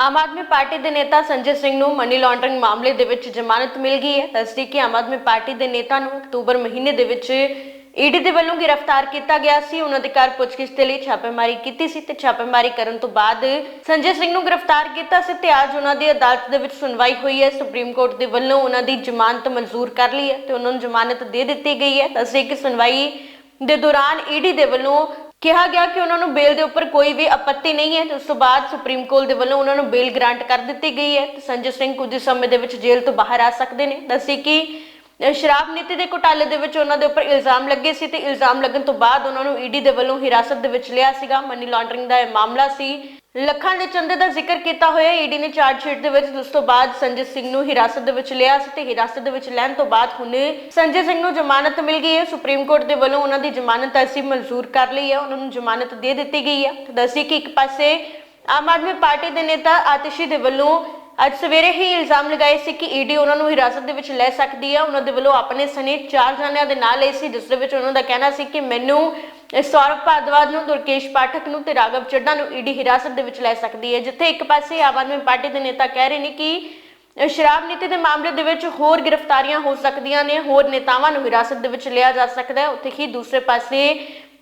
Aam Aadmi party ਦੇ ਨੇਤਾ ਸੰਜੇ ਸਿੰਘ ਨੂੰ ਮਨੀ ਲਾਂਡਰਿੰਗ ਮਾਮਲੇ ਦੇ ਵਿੱਚ ਜ਼ਮਾਨਤ ਮਿਲ ਗਈ ਹੈ। ਦੱਸਦੀ ਆਮ ਆਦਮੀ ਪਾਰਟੀ ਦੇ ਨੇਤਾ ਨੂੰ ਅਕਤੂਬਰ ਮਹੀਨੇ ਦੇ ਵਿੱਚ ਈਡੀ ਦੇ ਵੱਲੋਂ ਗ੍ਰਿਫਤਾਰ ਕੀਤਾ ਗਿਆ ਸੀ। ਉਹਨਾਂ ਦੇ ਘਰ ਪੁੱਛਗਿੱਛ ਦੇ ਲਈ ਛਾਪੇਮਾਰੀ ਕੀਤੀ ਸੀ ਤੇ ਛਾਪੇਮਾਰੀ ਕਰਨ ਤੋਂ ਬਾਅਦ ਸੰਜੇ ਸਿੰਘ ਨੂੰ ਗ੍ਰਿਫਤਾਰ ਕੀਤਾ ਸੀ ਤੇ ਅੱਜ ਉਹਨਾਂ ਦੀ ਅਦਾਲਤ ਦੇ ਵਿੱਚ ਸੁਣਵਾਈ ਹੋਈ ਹੈ। ਸੁਪਰੀਮ ਕੋਰਟ ਦੇ ਵੱਲੋਂ ਉਹਨਾਂ ਦੀ ਜ਼ਮਾਨਤ ਮਨਜ਼ੂਰ ਕਰ ਲਈ ਹੈ ਤੇ ਉਹਨਾਂ ਨੂੰ ਜ਼ਮਾਨਤ ਦੇ ਦਿੱਤੀ ਗਈ ਹੈ। ਦੱਸਦੇ ਕਿ ਸੁਣਵਾਈ ਦੇ ਦੌਰਾਨ ਈਡੀ ਦੇ ਵੱਲੋਂ ਕਿਹਾ ਗਿਆ ਕਿ ਉਹਨਾਂ ਨੂੰ ਬੇਲ ਦੇ ਉੱਪਰ ਕੋਈ ਵੀ ਆਪੱਤੀ ਨਹੀਂ ਹੈ ਤੇ ਉਸ ਤੋਂ ਬਾਅਦ ਸੁਪਰੀਮ ਕੋਰਟ ਦੇ ਵੱਲੋਂ ਉਹਨਾਂ ਨੂੰ ਬੇਲ ਗ੍ਰਾਂਟ ਕਰ ਦਿੱਤੀ ਗਈ ਹੈ। ਤੇ ਸੰਜੇ ਸਿੰਘ ਕੁਝ ਸਮੇਂ ਦੇ ਵਿੱਚ ਜੇਲ੍ਹ ਤੋਂ ਬਾਹਰ ਆ ਸਕਦੇ ਨੇ। ਦੱਸੀ ਕਿ ਸ਼ਰਾਬ ਨੀਤੀ ਦੇ ਘੁਟਾਲੇ ਦੇ ਵਿੱਚ ਉਹਨਾਂ ਦੇ ਉੱਪਰ ਇਲਜ਼ਾਮ ਲੱਗੇ ਸੀ ਤੇ ਇਲਜ਼ਾਮ ਲੱਗਣ ਤੋਂ ਬਾਅਦ ਉਹਨਾਂ ਨੂੰ ਈਡੀ ਦੇ ਵੱਲੋਂ ਹਿਰਾਸਤ ਦੇ ਵਿੱਚ ਲਿਆ ਸੀਗਾ। ਮਨੀ ਲਾਂਡਰਿੰਗ ਦਾ ਇਹ ਮਾਮਲਾ ਸੀ। ਲੱਖਾਂ ਦੇ ਚੰਦੇ ਦਾ ਜ਼ਿਕਰ ਕੀਤਾ ਹੋਇਆ ਈਡੀ ਨੇ ਚਾਰਜ ਦੇ ਵਿੱਚ, ਉਸ ਤੋਂ ਬਾਅਦ ਸੰਜੇ ਸਿੰਘ ਨੂੰ ਹਿਰਾਸਤ ਦੇ ਵਿੱਚ ਲਿਆ ਸੀ ਤੇ ਹਿਰਾਸਤ ਦੇ ਵਿੱਚ ਲੈਣ ਤੋਂ ਬਾਅਦ ਹੁਣ ਸੰਜੇ ਸਿੰਘ ਨੂੰ ਜ਼ਮਾਨਤ ਮਿਲ ਗਈ ਹੈ। ਸੁਪਰੀਮ ਕੋਰਟ ਦੇ ਵੱਲੋਂ ਉਹਨਾਂ ਦੀ ਜ਼ਮਾਨਤ ਅਸੀਂ ਮਨਜ਼ੂਰ ਕਰ ਲਈ ਹੈ। ਉਹਨਾਂ ਨੂੰ ਜ਼ਮਾਨਤ ਦੇ ਦਿੱਤੀ ਗਈ ਹੈ। ਦੱਸੀ ਕਿ ਇੱਕ ਪਾਸੇ ਆਮ ਆਦਮੀ ਪਾਰਟੀ ਦੇ ਨੇਤਾ ਆਤਿਸ਼ੀ ਦੇ ਵੱਲੋਂ ਅੱਜ ਸਵੇਰੇ ਹੀ ਇਲਜ਼ਾਮ ਲਗਾਏ ਸੀ ਕਿ ਈਡੀ ਉਹਨਾਂ ਨੂੰ ਹਿਰਾਸਤ ਦੇ ਵਿੱਚ ਲੈ ਸਕਦੀ ਹੈ। ਉਹਨਾਂ ਦੇ ਵੱਲੋਂ ਆਪਣੇ ਸਨੇ ਚਾਰ ਜਣਿਆਂ ਦੇ ਨਾਂ ਲਏ ਸੀ, ਜਿਸ ਦੇ ਵਿੱਚ ਉਹਨਾਂ ਦਾ ਕਹਿਣਾ ਸੀ ਕਿ ਮੈਨੂੰ ਸੌਰਵ ਭਾਰਦਵਾਜ ਨੂੰ ਦੁਰਕੇਸ਼ ਪਾਠਕ ਨੂੰ ਤੇ ਰਾਘਵ ਚੱਡਾ ਨੂੰ ਈਡੀ ਹਿਰਾਸਤ ਦੇ ਵਿੱਚ ਲੈ ਸਕਦੀ ਹੈ, ਜਿੱਥੇ ਇੱਕ ਪਾਸੇ ਆਮ ਆਦਮੀ ਪਾਰਟੀ ਦੇ ਨੇਤਾ ਕਹਿ ਰਹੇ ਨੇ ਕਿ ਸ਼ਰਾਬ ਨੀਤੀ ਦੇ ਮਾਮਲੇ ਦੇ ਵਿੱਚ ਹੋਰ ਗ੍ਰਿਫਤਾਰੀਆਂ ਹੋ ਸਕਦੀਆਂ ਨੇ, ਹੋਰ ਨੇਤਾਵਾਂ ਨੂੰ ਹਿਰਾਸਤ ਦੇ ਵਿੱਚ ਲਿਆ ਜਾ ਸਕਦਾ ਹੈ। ਉੱਥੇ ਹੀ ਦੂਸਰੇ ਪਾਸੇ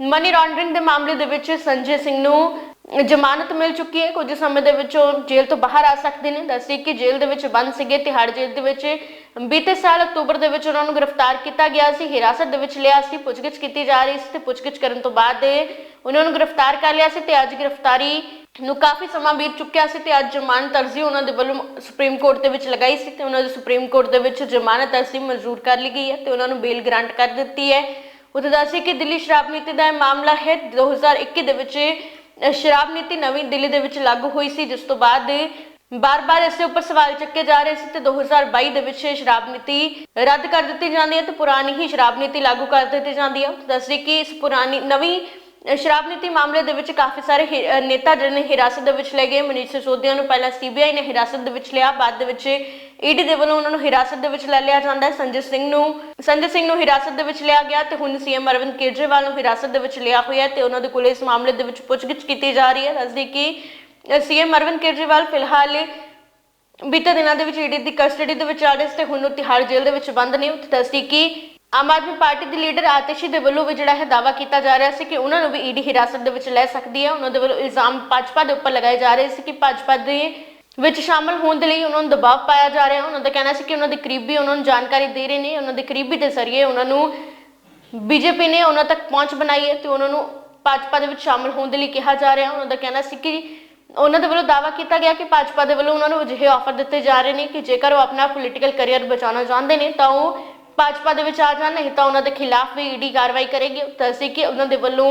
ਮਨੀ ਲਾਂਡਰਿੰਗ ਦੇ ਮਾਮਲੇ ਦੇ ਵਿੱਚ ਸੰਜੇ ਸਿੰਘ ਨੂੰ ਜ਼ਮਾਨਤ ਮਿਲ ਚੁੱਕੀ ਹੈ। ਕੁਝ ਸਮੇਂ ਦੇ ਵਿੱਚ ਉਹ ਜੇਲ੍ਹ ਤੋਂ ਬਾਹਰ ਆ ਸਕਦੇ ਨੇ। ਦੱਸੀ ਕਿ ਜੇਲ੍ਹ ਦੇ ਵਿੱਚ ਬੰਦ ਸੀਗੇ, ਤਿਹਾੜ ਜੇਲ੍ਹ ਦੇ ਵਿੱਚ ਬੀਤੇ ਸਾਲ ਅਕਤੂਬਰ ਦੇ ਵਿੱਚ ਉਹਨਾਂ ਨੂੰ ਗ੍ਰਿਫਤਾਰ ਕੀਤਾ ਗਿਆ ਸੀ, ਹਿਰਾਸਤ ਦੇ ਵਿੱਚ ਲਿਆ ਸੀ, ਪੁੱਛਗਿੱਛ ਕੀਤੀ ਜਾ ਰਹੀ ਸੀ ਤੇ ਪੁੱਛਗਿੱਛ ਕਰਨ ਤੋਂ ਬਾਅਦ ਉਹਨਾਂ ਨੂੰ ਗ੍ਰਿਫਤਾਰ ਕਰ ਲਿਆ ਸੀ ਤੇ ਅੱਜ ਗ੍ਰਿਫਤਾਰੀ ਨੂੰ ਕਾਫੀ ਸਮਾਂ ਬੀਤ ਚੁੱਕਿਆ ਸੀ ਤੇ ਅੱਜ ਜ਼ਮਾਨਤ ਅਰਜ਼ੀ ਉਹਨਾਂ ਦੇ ਵੱਲੋਂ ਸੁਪਰੀਮ ਕੋਰਟ ਦੇ ਵਿੱਚ ਲਗਾਈ ਸੀ ਤੇ ਉਹਨਾਂ ਦੀ ਸੁਪਰੀਮ ਕੋਰਟ ਦੇ ਵਿੱਚ ਜ਼ਮਾਨਤ ਅਰਜ਼ੀ ਮਨਜ਼ੂਰ ਕਰ ਲਈ ਗਈ ਹੈ ਤੇ ਉਹਨਾਂ ਨੂੰ ਬੇਲ ਗ੍ਰਾਂਟ ਕਰ ਦਿੱਤੀ ਹੈ। ਉਥੇ ਦੱਸੀ ਕਿ ਦਿੱਲੀ ਸ਼ਰਾਬ ਨੀਤੀ ਦਾ ਇਹ ਮਾਮਲਾ ਹੈ 2021 ਦੇ ਵਿੱਚ ਸ਼ਰਾਬ ਨੀਤੀ ਨਵੀਂ ਦਿੱਲੀ ਦੇ ਵਿੱਚ ਲਾਗੂ ਹੋਈ ਸੀ, ਜਿਸ ਤੋਂ ਬਾਅਦ ਬਾਰ-ਬਾਰ ਇਸ ਦੇ ਉੱਪਰ ਸਵਾਲ ਚੱਕੇ ਜਾ ਰਹੇ ਸੀ ਤੇ 2022 ਦੇ ਵਿੱਚ ਸ਼ਰਾਬ ਨੀਤੀ ਰੱਦ ਕਰ ਦਿੱਤੀ ਜਾਂਦੀ ਹੈ ਤੇ ਪੁਰਾਣੀ ਹੀ ਸ਼ਰਾਬ ਨੀਤੀ ਲਾਗੂ ਕਰ ਦਿੱਤੀ ਜਾਂਦੀ ਹੈ। ਦੱਸਦੀ ਕਿ ਇਸ ਪੁਰਾਣੀ ਨਵੀਂ ਸ਼ਰਾਬ ਨੀਤੀ ਮਾਮਲੇ ਦੇ ਵਿੱਚ ਕਾਫੀ ਸਾਰੇ ਨੇਤਾ ਜਿਹੜੇ ਨੇ ਹਿਰਾਸਤ ਦੇ ਵਿੱਚ ਲਏ ਗਏ। ਮਨੀਸ਼ ਸਿਸੋਦੀਆ ਨੂੰ ਪਹਿਲਾਂ ਸੀਬੀਆਈ ਨੇ ਹਿਰਾਸਤ ਦੇ ਵਿੱਚ ਲਿਆ, ਬਾਅਦ ਦੇ ਵਿੱਚ ਈਡੀ ਦੇ ਵੱਲੋਂ ਉਹਨਾਂ ਨੂੰ ਹਿਰਾਸਤ ਦੇ ਵਿੱਚ ਲੈ ਲਿਆ ਜਾਂਦਾ ਹੈ। ਸੰਜੇ ਸਿੰਘ ਨੂੰ, ਸੰਜੇ ਸਿੰਘ ਨੂੰ ਹਿਰਾਸਤ ਦੇ ਵਿੱਚ ਲਿਆ ਗਿਆ ਤੇ ਹੁਣ ਸੀਐਮ ਅਰਵਿੰਦ ਕੇਜਰੀਵਾਲ ਨੂੰ ਹਿਰਾਸਤ ਦੇ ਵਿੱਚ ਲਿਆ ਹੋਇਆ ਤੇ ਉਹਨਾਂ ਦੇ ਕੋਲ ਇਸ ਮਾਮਲੇ ਦੇ ਵਿੱਚ ਪੁੱਛਗਿੱਛ ਕੀਤੀ ਜਾ ਰਹੀ ਹੈ। ਦੱਸਦੀ ਕਿ ਸੀਐਮ ਅਰਵਿੰਦ ਕੇਜਰੀਵਾਲ ਫਿਲਹਾਲ ਬੀਤੇ ਦਿਨਾਂ ਦੇ ਵਿੱਚ ਈਡੀ ਦੀ ਕਸਟਡੀ ਦੇ ਵਿੱਚ ਆ ਤੇ ਹੁਣ ਉਹ ਤਿਹਾੜ ਜੇਲ੍ਹ ਦੇ ਵਿੱਚ ਬੰਦ ਨੇ। ਉੱਥੇ ਦੱਸਦੀ ਕਿ ਆਮ ਆਦਮੀ ਪਾਰਟੀ ਦੇ ਲੀਡਰ ਆਤਿਸ਼ੀ ਦੇ ਵੱਲੋਂ ਵੀ ਜਿਹੜਾ ਹੈ ਦਾਵਾ ਕੀਤਾ ਜਾ ਰਿਹਾ ਸੀ ਕਿ ਉਹਨਾਂ ਨੂੰ ਵੀ ਈਡੀ ਹਿਰਾਸਤ ਦੇ ਵਿੱਚ ਲੈ ਸਕਦੀ ਹੈ। ਉਹਨਾਂ ਦੇ ਵੱਲੋਂ ਇਲਜ਼ਾਮ ਭਾਜਪਾ ਦੇ ਉੱਪਰ ਲਗਾਏ ਜਾ ਰਹੇ ਸੀ ਕਿ ਭਾਜਪਾ ਦੇ ਵਿੱਚ ਸ਼ਾਮਲ ਹੋਣ ਦੇ ਲਈ ਉਹਨਾਂ ਨੂੰ ਦਬਾਅ ਪਾਇਆ ਜਾ ਰਿਹਾ। ਉਹਨਾਂ ਦਾ ਕਹਿਣਾ ਸੀ ਕਿ ਉਹਨਾਂ ਦੇ ਕਰੀਬੀ ਉਹਨਾਂ ਨੂੰ ਜਾਣਕਾਰੀ ਦੇ ਰਹੇ ਨੇ। ਉਹਨਾਂ ਦੇ ਕਰੀਬੀ ਦੇ ਜ਼ਰੀਏ ਉਹਨਾਂ ਨੂੰ ਬੀਜੇਪੀ ਨੇ ਉਹਨਾਂ ਤੱਕ ਪਹੁੰਚ ਬਣਾਈ ਹੈ ਤੇ ਉਹਨਾਂ ਨੂੰ ਭਾਜਪਾ ਦੇ ਵਿੱਚ ਸ਼ਾਮਲ ਹੋਣ ਦੇ ਲਈ ਕਿਹਾ ਜਾ ਰਿਹਾ। ਉਹਨਾਂ ਦਾ ਕਹਿਣਾ ਸੀ ਕਿ ਉਹਨਾਂ ਦੇ ਵੱਲੋਂ ਦਾਅਵਾ ਕੀਤਾ ਗਿਆ ਕਿ ਭਾਜਪਾ ਦੇ ਵੱਲੋਂ ਉਹਨਾਂ ਨੂੰ ਅਜਿਹੇ ਆਫਰ ਦਿੱਤੇ ਜਾ ਰਹੇ ਨੇ ਕਿ ਜੇਕਰ ਉਹ ਆਪਣਾ ਪੋਲੀਟੀਕਲ ਕੈਰੀਅਰ ਬਚਾਉਣਾ ਚਾਹੁੰਦੇ ਨੇ, ਤਾਂ ਉਹ ਭਾਜਪਾ ਦੇ ਵਿੱਚ ਆ ਜਾਣ ਨਹੀਂ ਤਾਂ ਉਹਨਾਂ ਦੇ ਖਿਲਾਫ ਵੀ ਈਡੀ ਕਾਰਵਾਈ ਕਰੇਗੀ। ਦੱਸੀ ਕਿ ਉਹਨਾਂ ਦੇ ਵੱਲੋਂ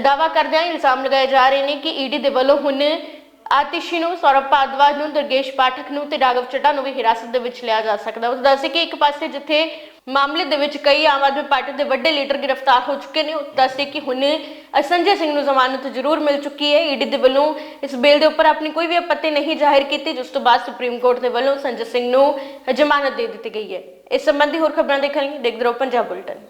ਦਾਵਾ ਕਰਦਿਆਂ ਇਲਜ਼ਾਮ ਲਗਾਏ ਜਾ ਰਹੇ ਨੇ ਕਿ ਈਡੀ ਦੇ ਵੱਲੋਂ ਹੁਣ ਆਤਿਸ਼ੀ ਨੂੰ, ਸੌਰਵ ਭਾਰਦਵਾਜ ਨੂੰ, ਦੁਰਗੇਸ਼ ਪਾਠਕ ਨੂੰ ਤੇ ਰਾਘਵ ਚੱਡਾ ਨੂੰ ਵੀ ਹਿਰਾਸਤ ਦੇ ਵਿੱਚ ਲਿਆ ਜਾ ਸਕਦਾ ਉਸ ਦੱਸੇ ਕਿ ਇੱਕ ਪਾਸੇ ਜਿੱਥੇ ਮਾਮਲੇ ਦੇ ਵਿੱਚ ਕਈ ਆਮ ਆਦਮੀ ਪਾਰਟੀ ਦੇ ਵੱਡੇ ਲੀਡਰ ਗ੍ਰਿਫਤਾਰ ਹੋ ਚੁੱਕੇ ਨੇ ਉਹ ਦੱਸੇ ਕਿ ਹੁਣ ਸੰਜੇ ਸਿੰਘ ਨੂੰ ਜ਼ਮਾਨਤ ਜ਼ਰੂਰ ਮਿਲ ਚੁੱਕੀ ਹੈ। ਈਡੀ ਦੇ ਵੱਲੋਂ ਇਸ ਬੇਲ ਦੇ ਉੱਪਰ ਆਪਣੀ ਕੋਈ ਵੀ ਆਪੱਤੀ ਨਹੀਂ ਜ਼ਾਹਿਰ ਕੀਤੀ, ਜਿਸ ਤੋਂ ਬਾਅਦ ਸੁਪਰੀਮ ਕੋਰਟ ਦੇ ਵੱਲੋਂ ਸੰਜੇ ਸਿੰਘ ਨੂੰ ਜ਼ਮਾਨਤ ਦੇ ਦਿੱਤੀ ਗਈ ਹੈ। ਇਸ ਸੰਬੰਧੀ ਹੋਰ ਖਬਰਾਂ ਦੇਖਣ ਲਈ ਦੇਖਦੇ ਰਹੋ ਪੰਜਾਬ ਬੁਲਟਨ।